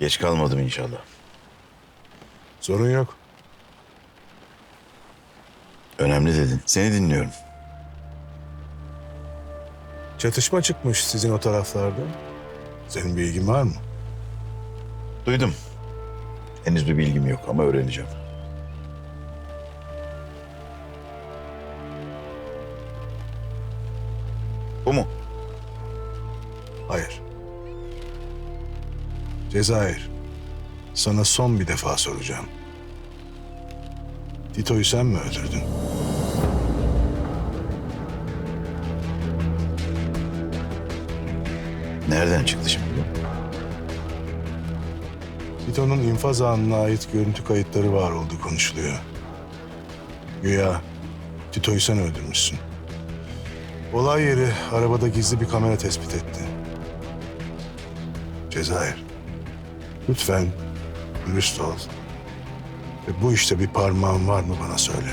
Geç kalmadım inşallah. Sorun yok. Önemli dedin. Seni dinliyorum. Çatışma çıkmış sizin o taraflarda. Senin bir ilgin var mı? Duydum. Henüz bir bilgim yok ama öğreneceğim. Bu mu? Hayır. Cezayir. Sana son bir defa soracağım. Tito'yu sen mi öldürdün? Nereden çıktı şimdi bu? Tito'nun infaz anına ait görüntü kayıtları var olduğu konuşuluyor. Güya Tito'yu sen öldürmüşsün. Olay yeri arabada gizli bir kamera tespit etti. Cezayir. Lütfen dürüst ol. Ve bu işte bir parmağın var mı bana söyle.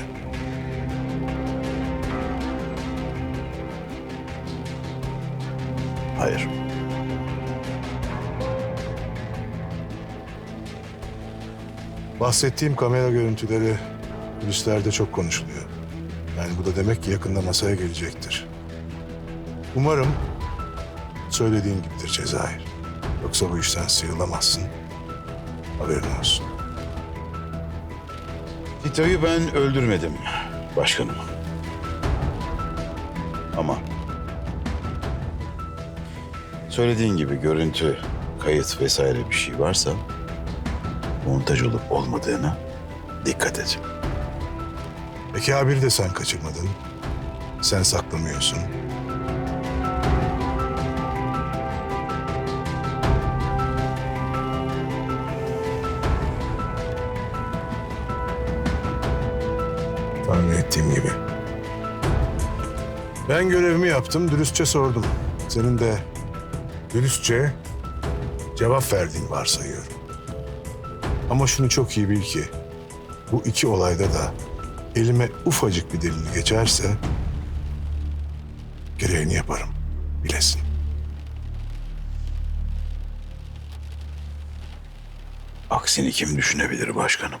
Hayır. Bahsettiğim kamera görüntüleri polislerde çok konuşuluyor. Yani bu da demek ki yakında masaya gelecektir. Umarım söylediğin gibidir Cezayir. Yoksa bu işten sıyrılamazsın. Haberin olsun. Tito'yu ben öldürmedim başkanım. Ama söylediğin gibi görüntü, kayıt vesaire bir şey varsa montaj olup olmadığına dikkat et. Peki haberi de sen kaçırmadın. Sen saklamıyorsun. Tahmin ettiğim gibi. Ben görevimi yaptım, dürüstçe sordum. Senin de dürüstçe cevap verdiğini varsayıyorum. Ama şunu çok iyi bil ki bu iki olayda da elime ufacık bir delil geçerse gereğini yaparım. Bilesin. Aksini kim düşünebilir başkanım?